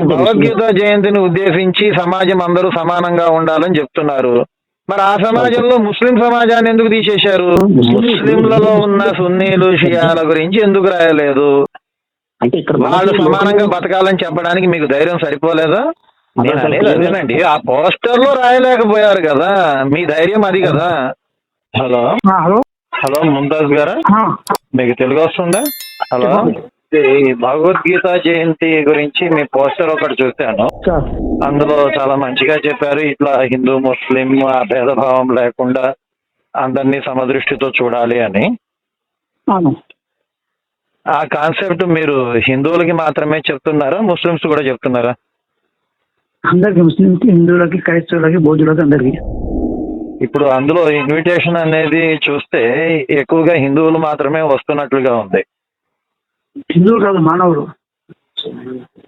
భగవద్గీత జయంతిని ఉద్దేశించి సమాజం అందరూ సమానంగా ఉండాలని చెప్తున్నారు. మరి ఆ సమాజంలో ముస్లిం సమాజాన్ని ఎందుకు తీసేశారు? ముస్లింలలో ఉన్న సున్నీలు షియాల గురించి ఎందుకు రాయలేదు? అంటే ఇక్కడ వాళ్ళు సమానంగా బతకాలని చెప్పడానికి మీకు ధైర్యం సరిపోలేదా? నేను అనేది అదేనండి. ఆ పోస్టర్లో రాయలేకపోయారు కదా. మీ ధైర్యం అది కదా. హలో? హలో? హలో ముంతాజ్ గారా? మీకు తెలుగు వస్తుందా? హలో? భగవద్గీత జయంతి గురించి మీ పోస్టర్ ఒకటి చూశాను. అందులో చాలా మంచిగా చెప్పారు. ఇట్లా హిందూ ముస్లిం ఆ భేదభావం లేకుండా అందరినీ సమదృష్టితో చూడాలి అని. ఆ కాన్సెప్ట్ మీరు హిందువులకి మాత్రమే చెప్తున్నారా? ముస్లిమ్స్ కూడా చెప్తున్నారా? అందరికి ముస్లింకి హిందువులకి క్రైస్తవులకి బౌద్ధులకి అందరికి. ఇప్పుడు అందులో ఇన్విటేషన్ అనేది చూస్తే ఎక్కువగా హిందువులు మాత్రమే వస్తున్నట్లుగా ఉంది. హిందువులు కాదు మానవులు.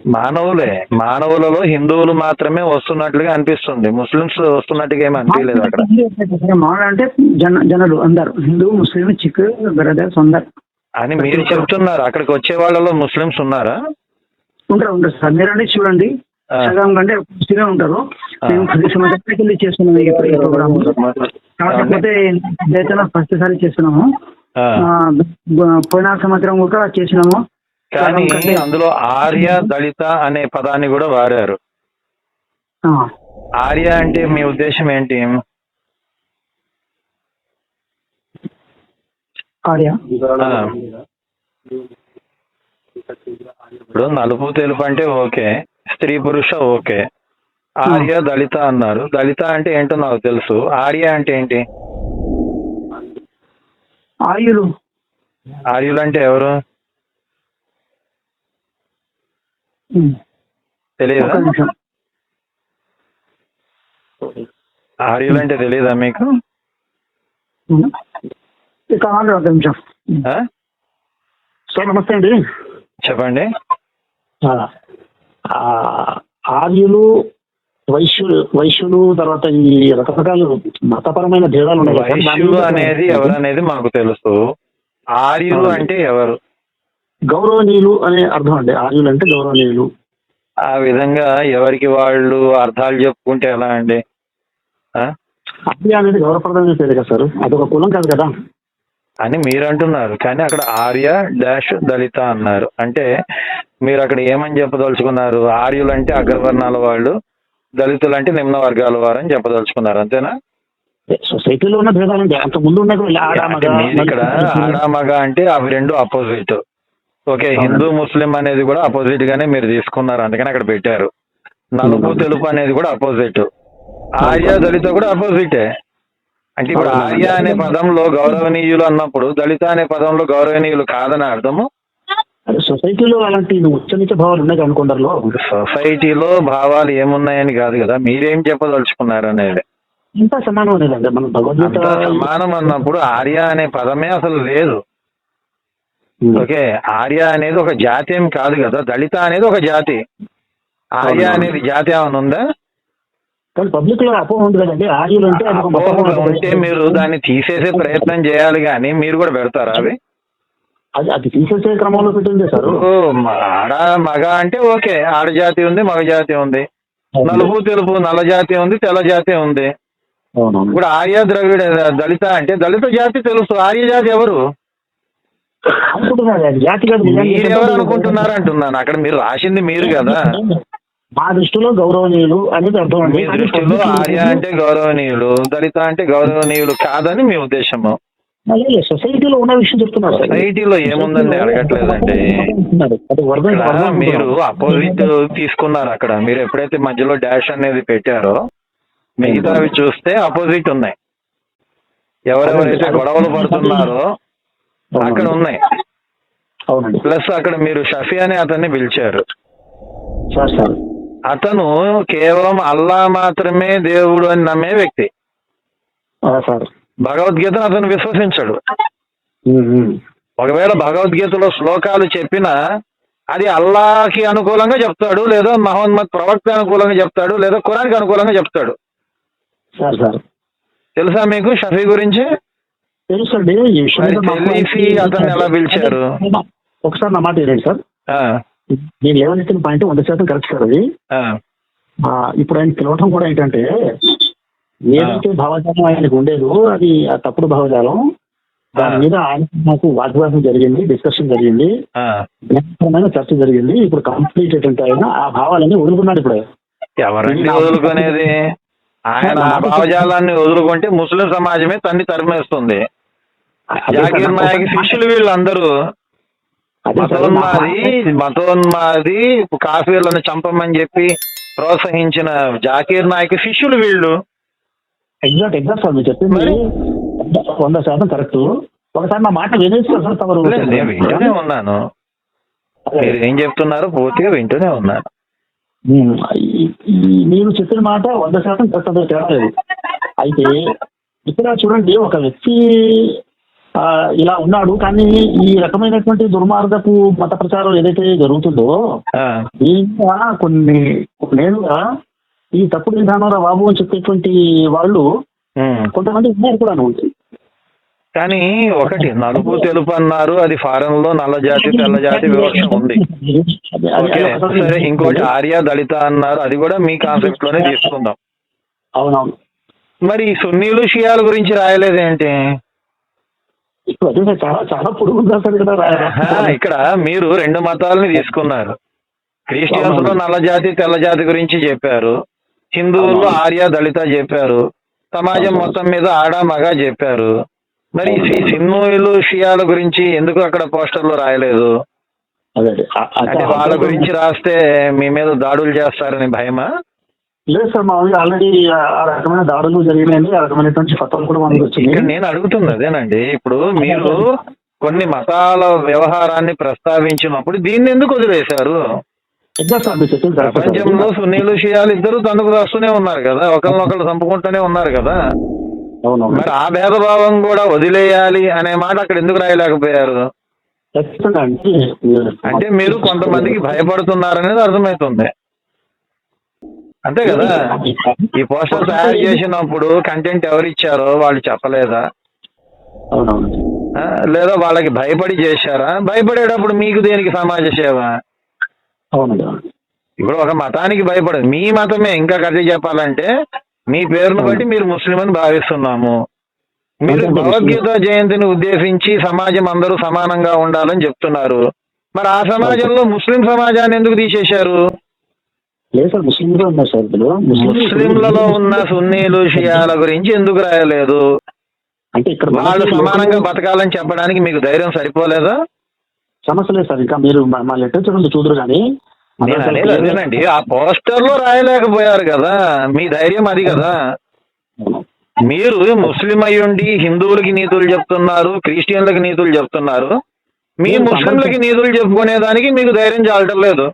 మానవులే. మానవులలో హిందువులు మాత్రమే వస్తున్నట్లుగా అనిపిస్తుంది. ముస్లిమ్స్ వస్తున్నట్టుగా ఏమి అనిపించలేదు అక్కడ. మానవులు అంటే జన జనులు అందరు. హిందూ ముస్లిం చిక్ బ్రదర్స్ అందరు. అని మీరు చెప్తున్నారు. అక్కడికి వచ్చే వాళ్ళలో ముస్లిమ్స్ ఉన్నారా? ఉంటారు ఉంటారు సార్. మీరంటే చూడండి. సగం కంటే పూర్తిగా ఉంటారు. మేము పది సంవత్సరాలకి వెళ్ళి చేస్తున్నాము ఈ ప్రోగ్రామ్. కాకపోతే ఫస్ట్ సారి చేస్తున్నాము. పోయిన సంవత్సరం కూడా చేసినాము. కానీ అందులో ఆర్య దళిత అనే పదాన్ని కూడా వాడారు. ఆర్య అంటే మీ ఉద్దేశం ఏంటి. ఇప్పుడు నలుపు తెలుపు అంటే ఓకే. స్త్రీ పురుష ఓకే. ఆర్య దళిత అన్నారు. దళిత అంటే ఏంటో నాకు తెలుసు. ఆర్య అంటే ఏంటి? ఆర్యులు ఆర్యులు అంటే ఎవరు తెలియదా ఆర్యులు అంటే తెలియదా మీకు? ఒక నిమిషం? సార్ నమస్తే అండి. చెప్పండి. ఆ, ఆర్యులు వైశ్యులు వైశ్యులు తర్వాత ఈ రకరకాల మతపరమైన భేదాలు వైశ్యులు అనేది ఎవరు అనేది మాకు తెలుసు. ఆర్యులు అంటే ఎవరు? గౌరవనీయులు అనే అర్థం అండి. ఆర్యులు అంటే గౌరవనీయులు. ఆ విధంగా ఎవరికి వాళ్ళు అర్థాలు చెప్పుకుంటే ఎలా అండి? ఆర్య అనేది గౌరవప్రదమైన పేరు కదా సార్. అదొక కులం కాదు కదా. అని మీరు అంటున్నారు కానీ అక్కడ ఆర్య డాష్ దళిత అన్నారు. అంటే మీరు అక్కడ ఏమని చెప్పదలుచుకున్నారు? ఆర్యులు అంటే అగ్రవర్ణాల వాళ్ళు. దళితులు అంటే నిమ్న వర్గాల వారు అని చెప్పదలుచుకున్నారు అంతేనా? సొసైటీలో ఉన్న అంత ముందు ఇక్కడ ఆడ మగ అంటే అవి రెండు అపోజిట్. ఓకే హిందూ ముస్లిం అనేది కూడా అపోజిట్ గానే మీరు తీసుకున్నారు అందుకని అక్కడ పెట్టారు. నలుపు తెలుపు అనేది కూడా అపోజిట్. ఆర్య దళిత కూడా అపోజిటే. అంటే ఇప్పుడు ఆర్య అనే పదంలో గౌరవనీయులు అన్నప్పుడు దళిత అనే పదంలో గౌరవనీయులు కాదని అర్థము? సొసైటీలో అలాంటి ఉచ్చనిత భావాలు ఉన్నాయి అనుకుంటారు సొసైటీలో భావాలు ఏమున్నాయని కాదు కదా మీరేం చెప్పదలుచుకున్నారు అనేది? ఇంత సమానం అనేదండి మన భగవద్గీత సమానం అన్నప్పుడు ఆర్య అనే పదమే అసలు లేదు. ఓకే ఆర్య అనేది ఒక జాతి ఏం కాదు కదా దళిత అనేది ఒక జాతి. ఆర్య అనేది జాతి ఏమైనా ఉందా? కానీ పబ్లిక్లో అపోహ ఉంది కదండి. ఆర్యులు అంటే అది ఒక అపోహ మతపరమైన ఉంటే మీరు దాన్ని తీసేసే ప్రయత్నం చేయాలి కానీ మీరు కూడా పెడతారా అవి? అది అది తీసేసే క్రమంలో పెట్టింది సార్. ఓ, మ- ఆడ మగ అంటే ఓకే ఆడ జాతి ఉంది మగ జాతి ఉంది. నలుపు తెలుపు నల్ల జాతి ఉంది తెల్ల జాతి ఉంది. ఇప్పుడు ఆర్య ద్రవిడ దళిత అంటే దళిత జాతి తెలుసు ఆర్య జాతి ఎవరు? మీరెవరు అనుకుంటున్నారు అంటున్నాను అక్కడ మీరు రాసింది మీరు కదా. మా దృష్టిలో గౌరవనీయులు అనేది అర్థం అండి. మీ దృష్టిలో ఆర్య అంటే గౌరవనీయులు దళిత అంటే గౌరవనీయులు కాదని మీ ఉద్దేశము. సొసైటీలో ఉన్న విషయం చెప్తున్నారు. సొసైటీలో ఏముందని అడగట్లేదండి. మీరు అపోజిట్ తీసుకున్నారు అక్కడ. మీరు ఎప్పుడైతే మధ్యలో డాష్ అనేది పెట్టారో మిగతావి చూస్తే అపోజిట్ ఉన్నాయి. ఎవరెవరైతే గొడవలు పడుతున్నారో అక్కడ ఉన్నాయి. ప్లస్ అక్కడ మీరు షఫీ అనే అతన్ని పిలిచారు. అతను కేవలం అల్లా మాత్రమే దేవుడు అని నమ్మే వ్యక్తి. సార్. భగవద్గీతను అతను విశ్వసించడు. ఒకవేళ భగవద్గీతలో శ్లోకాలు చెప్పినా అది అల్లాకి అనుకూలంగా చెప్తాడు లేదా మహమ్మద్ ప్రవక్త అనుకూలంగా చెప్తాడు లేదా ఖురాన్కి అనుకూలంగా చెప్తాడు. Sir sir. తెలుసా మీకు షఫీ గురించి? తెలిసి అతన్ని ఎలా పిలిచారు? ఒకసారి నా మాట ఏంటండి సార్. ఆ, నేను లేవనెత్తిన పాయింట్ వంద శాతం కరెక్ట్ సార్ అది. ఇప్పుడు ఆయన పిలవటం కూడా ఏంటంటే ఏదైతే భావజాలం ఆయనకు ఉండేదో అది ఆ తప్పుడు భావజాలం. దాని మీద ఆయన నాకు వాగ్వాదం జరిగింది డిస్కషన్ జరిగింది. జ్ఞానపరమైన చర్చ జరిగింది. ఇప్పుడు కంప్లీట్ ఏంటంటే ఆయన ఆ భావాలన్నీ వదులుకున్నాడు ఇప్పుడు. ఎవరండి వదులుకునేది? ఆయన ఆ భావజాలాన్ని వదులుకుంటే ముస్లిం సమాజమే తన్ని తరిమేస్తుంది. జాకీర్ నాయక్ శిష్యులు వీళ్ళందరూ. మతోన్మాది మతోన్మాది కాఫీలను చంపమని చెప్పి ప్రోత్సహించిన జాకీర్ నాయక్ శిష్యులు వీళ్ళు. ఎగ్జాక్ట్ ఎగ్జాక్ట్ సార్ మీరు చెప్పింది? వంద- శాతం కరెక్ట్. ఒకసారి నా మాట సార్ తమరు వింటూనే ఉన్నాను. మీరు ఏం చెప్తున్నారో? పూర్తిగా వింటూనే ఉన్నాను. మీరు చెప్పిన మాట వంద శాతం కరెక్ట్ అదే తేడా లేదు. అయితే ఇక్కడ చూడండి ఒక వ్యక్తి ఇలా ఉన్నాడు కానీ ఈ రకమైనటువంటి దుర్మార్గపు మత ప్రచారం ఏదైతే జరుగుతుందో ఆ, ఇంకా కొన్ని కొన్నేళ్ళుగా ఈ తప్పుడు విధానం బాబు అని చెప్పేటువంటి వాళ్ళు. కొంతమంది ఉన్నారు కూడా కానీ ఒకటి నలుపు తెలుపు అన్నారు అది ఫారెన్లో నల్ల జాతి తెల్ల జాతి వివక్ష ఉంది. సరే ఇంకోటి ఆర్య దళిత అన్నారు అది కూడా మీ కాన్సెప్ట్లోనే తీసుకుందాం. అవునవును. మరి సున్నీలు షియాల గురించి రాయలేదేంటి? ఇక్కడ మీరు రెండు మతాలని తీసుకున్నారు. క్రిస్టియన్స్లో నల్ల జాతి తెల్ల జాతి గురించి చెప్పారు. హిందువుల్లో ఆర్య దళిత చెప్పారు. సమాజం మొత్తం మీద ఆడ మగ చెప్పారు. మరి సిన్నులు షియాల గురించి ఎందుకు అక్కడ పోస్టర్లో రాయలేదు? అంటే వాళ్ళ గురించి రాస్తే మీ మీద దాడులు చేస్తారని భయమా? లేదు సార్ మా ఊళ్ళో ఆల్రెడీ ఆ రకమైన దాడులు జరిగినాయండి. ఆ రకమైనటువంటి ఫోటోలు కూడా మనకు వచ్చింది నేను అడుగుతుంది అదేనండి. ఇప్పుడు మీరు కొన్ని మతాల వ్యవహారాన్ని ప్రస్తావించినప్పుడు దీన్ని ఎందుకు వదిలేశారు? ప్రపంచంలో సున్నీలు షియాలు ఇద్దరు తనకు వస్తూనే ఉన్నారు కదా. ఒకరినొకరు చంపుకుంటూనే ఉన్నారు కదా. మరి ఆ భేదభావం కూడా వదిలేయాలి అనే మాట అక్కడ ఎందుకు రాయలేకపోయారు? అంటే మీరు కొంతమందికి భయపడుతున్నారనేది అర్థమవుతుంది. అంతే కదా. ఈ పోస్టర్ తయారు చేసినప్పుడు కంటెంట్ ఎవరు ఇచ్చారో వాళ్ళు చెప్పలేదా? లేదా వాళ్ళకి భయపడి చేశారా? భయపడేటప్పుడు మీకు దేనికి సమాజ సేవ? అవునండి అవును. ఇప్పుడు ఒక మతానికి భయపడదు మీ మతమే ఇంకా కథ చెప్పాలంటే మీ పేరును బట్టి మీరు ముస్లిం అని భావిస్తున్నాము. మీరు భగవద్గీత జయంతిని ఉద్దేశించి సమాజం అందరూ సమానంగా ఉండాలని చెప్తున్నారు. మరి ఆ సమాజంలో ముస్లిం సమాజాన్ని ఎందుకు తీసేశారు? ముస్లింలలో ఉన్న సున్నీలు షియాల గురించి ఎందుకు రాయలేదు? అంటే ఇక్కడ వాళ్ళు సమానంగా బతకాలని చెప్పడానికి మీకు ధైర్యం సరిపోలేదా? సమస్య లేదు సార్. ఇంకా మీరు మా- లెటర్ ఉంది చూడరు కానీ అదేనండి ఆ పోస్టర్లో రాయలేకపోయారు కదా. మీ ధైర్యం అది కదా. మీరు ముస్లిం అయ్యుండి హిందువులకి నీతులు చెప్తున్నారు క్రిస్టియన్లకి నీతులు చెప్తున్నారు. మీ ముస్లింలకి నీతులు చెప్పుకునే దానికి మీకు ధైర్యం చాలటం లేదు.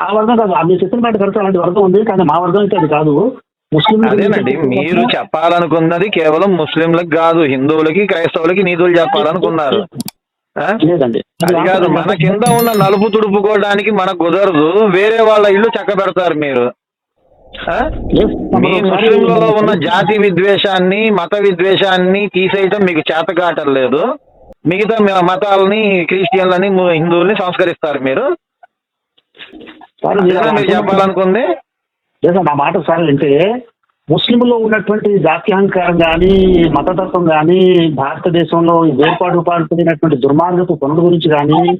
ఆ వర్గం కాదు. మీరు చెప్పిన మాట కరెక్ట్ అలాంటి వర్గం ఉంది కానీ మా వర్గం అయితే అది కాదు. ముస్లిం అదేనండి. మీరు చెప్పాలనుకున్నది కేవలం ముస్లింలకు కాదు హిందువులకి క్రైస్తవులకి నీతులు చెప్పాలనుకున్నారు? లేదండి. కాదు మన కింద ఉన్న నలుపు తుడుపుకోవడానికి మనకు కుదరదు. వేరే వాళ్ళ ఇల్లు చక్క పెడతారు మీరు మీ ముస్లింలలో ఉన్న జాతి విద్వేషాన్ని మత విద్వేషాన్ని తీసేయటం మీకు చేత కావటం లేదు. మిగతా మ- మతాలని క్రిస్టియన్లని హిందువుల్ని సంస్కరిస్తారు మీరు. మీరు చెప్పాలనుకుంది? నా మాట సార్ అంటే ముస్లింలో ఉన్నటువంటి జాత్యహంకారం కానీ మతతత్వం కానీ భారతదేశంలో వేర్పాటు పాల్పడినటువంటి దుర్మార్గపు పనుల గురించి కానీ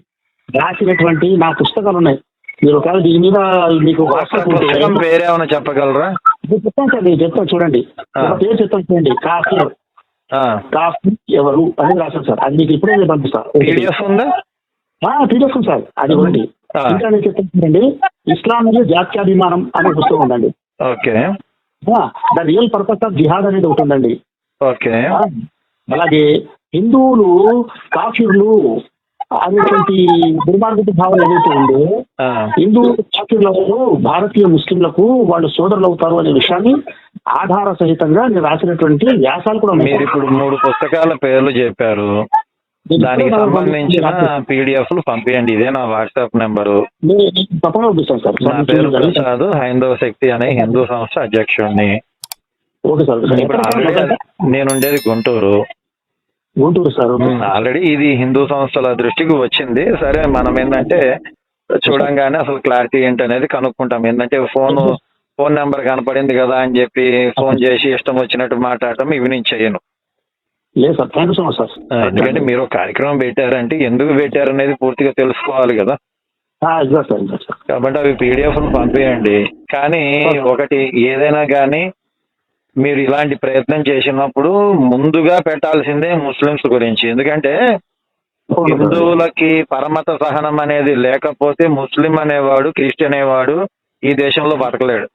రాసినటువంటి నా పుస్తకాలు ఉన్నాయి మీరు ఒకవేళ దీని మీద మీకు వాట్సాప్ పేరేమైనా చెప్పగలరా? చెప్తాను సార్ నేను చెప్తాను చూడండి. ఒక పేరు చెప్తాను చూడండి. కాఫీ. కాఫీ ఎవరు అని రాశాను సార్. అది మీకు ఇప్పుడే నేను పంపిస్తాను పీడిఎఫ్ సార్. అది ఒకటి. ఇంకా నేను చెప్తాను చూడండి. ఇస్లాం జాత్యాభిమానం అనే పుస్తకం ఉందండి. Okay. The real purpose of jihad అనేది ఒకటి ఉందండి. ఓకే. అలాగే హిందువులు కాఫీర్లు అనేటువంటి దుర్మార్గపు భావన ఏదైతే ఉందో హిందూ కాఫీర్లకు భారతీయ ముస్లింలకు వాళ్ళు సోదరులు అవుతారు అనే విషయాన్ని ఆధార సహితంగా నేను రాసినటువంటి వ్యాసాలు కూడా. మీరు ఇప్పుడు మూడు పుస్తకాల పేర్లు చెప్పారు. దానికి సంబంధించిన పీడిఎఫ్లు పంపించండి ఇదే నా వాట్సాప్ నెంబరు. నా పేరు ప్రసాద్ హైందవ శక్తి అనే హిందూ సంస్థ అధ్యక్షుడిని. నేను ఉండేది గుంటూరు. గుంటూరు సార్. ఆల్రెడీ ఇది హిందూ సంస్థల దృష్టికి వచ్చింది. సరే మనం ఏంటంటే చూడంగానే అసలు క్లారిటీ ఏంటి అనేది కనుక్కుంటాం. ఏంటంటే ఫోన్ ఫోన్ నెంబర్ కనపడింది కదా అని చెప్పి ఫోన్ చేసి ఇష్టం వచ్చినట్టు మాట్లాడటం ఇవి నేను చేయను. లేదు sir thank you so much sir. ఎందుకంటే మీరు కార్యక్రమం పెట్టారంటే ఎందుకు పెట్టారు అనేది పూర్తిగా తెలుసుకోవాలి కదా. Sir sir. కాబట్టి అవి పీడిఎఫ్ పంపేయండి. కానీ ఒకటి ఏదైనా కానీ మీరు ఇలాంటి ప్రయత్నం చేసినప్పుడు ముందుగా పెట్టాల్సిందే ముస్లిమ్స్ గురించి. ఎందుకంటే హిందువులకి పరమత సహనం అనేది లేకపోతే ముస్లిం అనేవాడు క్రిస్టియన్ అనేవాడు ఈ దేశంలో బతకలేడు.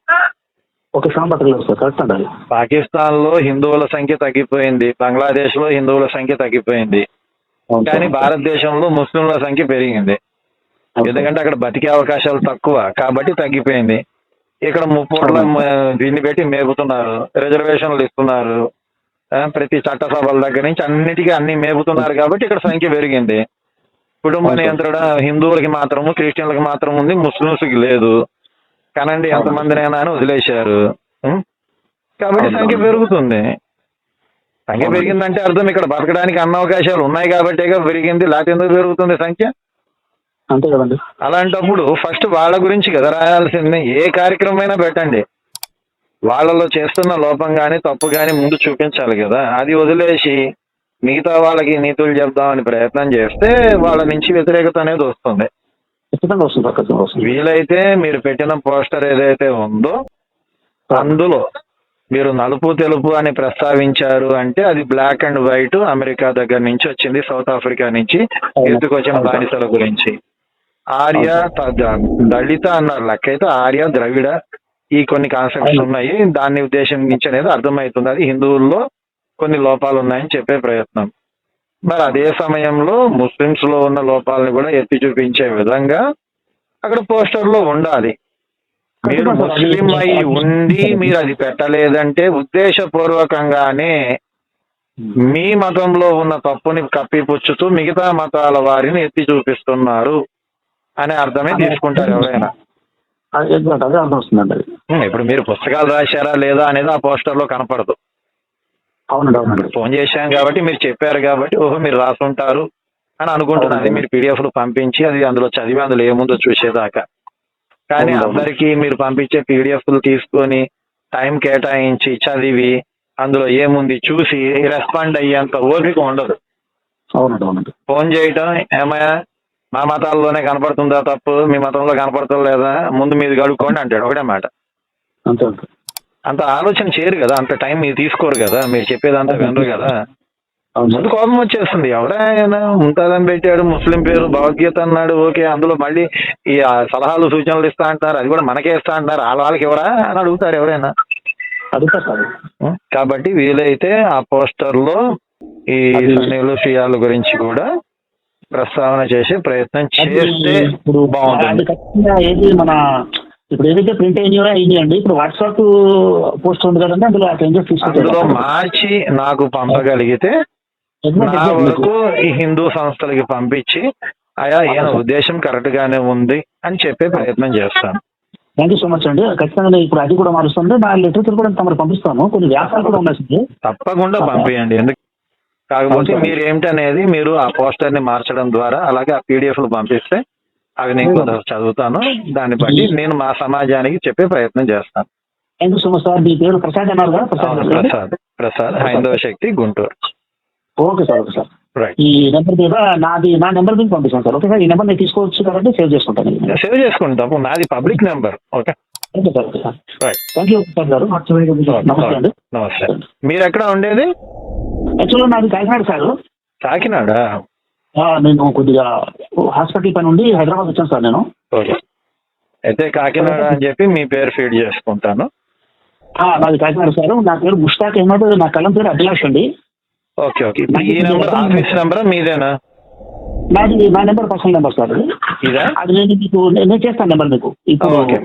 ఒక క్షణం సార్ కరెక్ట్ అండి పాకిస్తాన్లో హిందువుల సంఖ్య తగ్గిపోయింది బంగ్లాదేశ్లో హిందువుల సంఖ్య తగ్గిపోయింది. కానీ. భారతదేశంలో ముస్లింల సంఖ్య పెరిగింది. ఎందుకంటే అక్కడ బతికే అవకాశాలు తక్కువ కాబట్టి తగ్గిపోయింది. ఇక్కడ ముప్పోట్ల దీన్ని పెట్టి మేపుతున్నారు రిజర్వేషన్లు ఇస్తున్నారు. ప్రతి చట్టసభల దగ్గర నుంచి అన్నిటికీ అన్ని మేపుతున్నారు కాబట్టి ఇక్కడ సంఖ్య పెరిగింది. కుటుంబ. నియంత్రణ హిందువులకి మాత్రము క్రిస్టియన్లకి మాత్రం ఉంది ముస్లింస్కి లేదు. కనండి ఎంతమందినైనా అని వదిలేశారు? కాబట్టి. సంఖ్య పెరుగుతుంది. సంఖ్య. పెరిగిందంటే అర్థం ఇక్కడ బతకడానికి అన్న అవకాశాలు ఉన్నాయి కాబట్టే పెరిగింది లేకపోతే ఎందుకు పెరుగుతుంది సంఖ్య? అంతే కదండి. అలాంటప్పుడు ఫస్ట్ వాళ్ళ గురించి కదా రాయాల్సింది. ఏ కార్యక్రమం అయినా పెట్టండి. వాళ్ళలో చేస్తున్న లోపం కానీ తప్పు కానీ ముందు చూపించాలి కదా. అది వదిలేసి మిగతా వాళ్ళకి నీతులు చెప్దామని ప్రయత్నం చేస్తే వాళ్ళ నుంచి వ్యతిరేకత అనేది వస్తుంది. ఖచ్చితంగా వస్తుంది సార్ ఖచ్చితంగా వస్తుంది. వీలైతే మీరు పెట్టిన పోస్టర్ ఏదైతే ఉందో అందులో మీరు నలుపు తెలుపు అని ప్రస్తావించారు అంటే అది బ్లాక్ అండ్ వైట్ అమెరికా దగ్గర నుంచి వచ్చింది సౌత్ ఆఫ్రికా నుంచి ఎత్తుకొచ్చిన బానిసల గురించి. ఆర్య దళిత అన్నారు. లెక్కైతే ఆర్య ద్రవిడ ఈ కొన్ని కాన్సెప్ట్స్ ఉన్నాయి. దాన్ని ఉద్దేశించి అనేది అర్థమవుతుంది. అది హిందువుల్లో కొన్ని లోపాలు ఉన్నాయని చెప్పే ప్రయత్నం. మరి అదే సమయంలో ముస్లిమ్స్లో ఉన్న లోపాలను కూడా ఎత్తి చూపించే విధంగా అక్కడ పోస్టర్లో ఉండాలి. మీరు ముస్లిం అయి ఉండి మీరు అది పెట్టలేదంటే ఉద్దేశపూర్వకంగానే మీ మతంలో ఉన్న తప్పుని కప్పిపుచ్చుతూ మిగతా మతాల వారిని ఎత్తి చూపిస్తున్నారు అనే అర్థమే తీసుకుంటారు ఎవరైనా. ఇప్పుడు మీరు పుస్తకాలు రాశారా లేదా అనేది ఆ పోస్టర్లో కనపడదు. అవునండి అవునండి ఫోన్ చేశాం కాబట్టి మీరు చెప్పారు కాబట్టి ఓహో మీరు రాసుంటారు అని అనుకుంటున్నది మీరు పీడిఎఫ్లు పంపించి అది అందులో చదివి అందులో ఏముందో చూసేదాకా. కానీ. అందరికీ మీరు పంపించే పీడిఎఫ్లు తీసుకొని టైం కేటాయించి చదివి అందులో ఏముంది చూసి రెస్పాండ్ అయ్యేంత ఓపిక ఉండదు. అవునండి ఫోన్ చేయటం ఏమయ్యా? మా మతాల్లోనే కనపడుతుందా తప్పు? మీ మతంలో కనపడతలేదా? ముందు మీది గడుక్కోండి అంటాడు. ఒకటే మాట. అంతే. అంతే ఆలోచన చేయరు కదా అంత టైం మీరు తీసుకోరు కదా మీరు చెప్పేదంతా వినరు కదా. ముందు కోపం వచ్చేస్తుంది. ఎవరైనా ఉంటుందని పెట్టాడు ముస్లిం పేరు భగవద్గీత అన్నాడు ఓకే అందులో మళ్ళీ ఈ సలహాలు సూచనలు ఇస్తా అంటున్నారు అది కూడా మనకే ఇస్తా అంటున్నారు. వాళ్ళ వాళ్ళకి ఎవరా అని అడుగుతారు ఎవరైనా. అడుగుతా సార్ ఉం? కాబట్టి వీలైతే ఆ పోస్టర్లో ఈ సన్నిలు షియాల గురించి కూడా ప్రస్తావన చేసే ప్రయత్నం చేస్తే ఇప్పుడు బాగుంటుంది. మన ఇప్పుడు ఏదైతే ప్రింట్ అయినాయో అండి. ఇప్పుడు వాట్సాప్ పోస్ట్ ఉంది కదండి అందులో ఆ చేంజెస్ తీసుకుంటారు మార్చి నాకు పంపగలిగితే వరకు ఈ హిందూ సంస్థలకి పంపించి అయా ఈయన ఉద్దేశం కరెక్ట్ గానే ఉంది అని చెప్పే ప్రయత్నం చేస్తాను. థ్యాంక్ యూ సో మచ్ అండి. ఖచ్చితంగా ఇప్పుడు అది కూడా మారుస్తుంది. నా లిటరేచర్ కూడా తమరు పంపిస్తాను. కొన్ని వ్యాసాలు కూడా ఉన్నాయి తప్పకుండా పంపించండి ఎందుకు? కాకపోతే. మీరు ఏమిటనేది మీరు ఆ పోస్టర్ని మార్చడం ద్వారా అలాగే ఆ పీడిఎఫ్లు పంపిస్తే అవి నేను చదువుతాను. దాన్ని బట్టి నేను మా సమాజానికి చెప్పే ప్రయత్నం చేస్తాను. సార్? ప్రసాద్ అన్నారు ప్రసాద్ ప్రసాద్. హైందవ శక్తి Guntur. Okay sir okay sir. ఈ నెంబర్ మీద నాది నా నెంబర్ మీద పంపిస్తాను సార్ ఓకే సార్ ఈ నెంబర్ నేను తీసుకోవచ్చు కాబట్టి సేవ్ చేసుకుంటాను సేవ్ చేసుకుంటాము నాది public number okay? Okay sir okay sir. Thank you Prasad garu. నమస్తే అండి. నమస్తే. మీరు ఎక్కడ ఉండేది యాక్చువల్గా నాది కాకినాడ సార్. కాకినాడ? నేను కొద్దిగా హాస్పిటల్ పని ఉండి హైదరాబాద్ వచ్చాను సార్ నేను. ఓకే. అయితే కాకినాడ అని చెప్పి మీ పేరు ఫీడ్ చేసుకుంటాను. నాది కాకినాడ సార్. నా పేరు ముష్తాక్ అహ్మద్. నా కలం పేరు అభిలాష్ అండి. Okay okay. ఈ నెంబర్ ఆఫీస్ నెంబర్ మీదేనా? నాది నా నెంబర్ పర్సనల్ నెంబర్ సార్. ఇదా? అది నేను మీకు నేను చేస్తాను నెంబర్ మీకు. ఇప్పుడు ఓకే.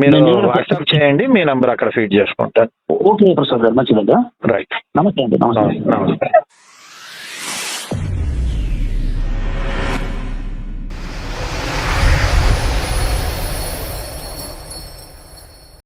మీరు వాట్సాప్ చేయండి మీ నెంబర్ అక్కడ ఫీడ్ చేసుకుంటాను. ఓకే ప్రసాద్ గారు. మంచిదండి రైట్ నమస్తే అండి నమస్తే. నమస్తే.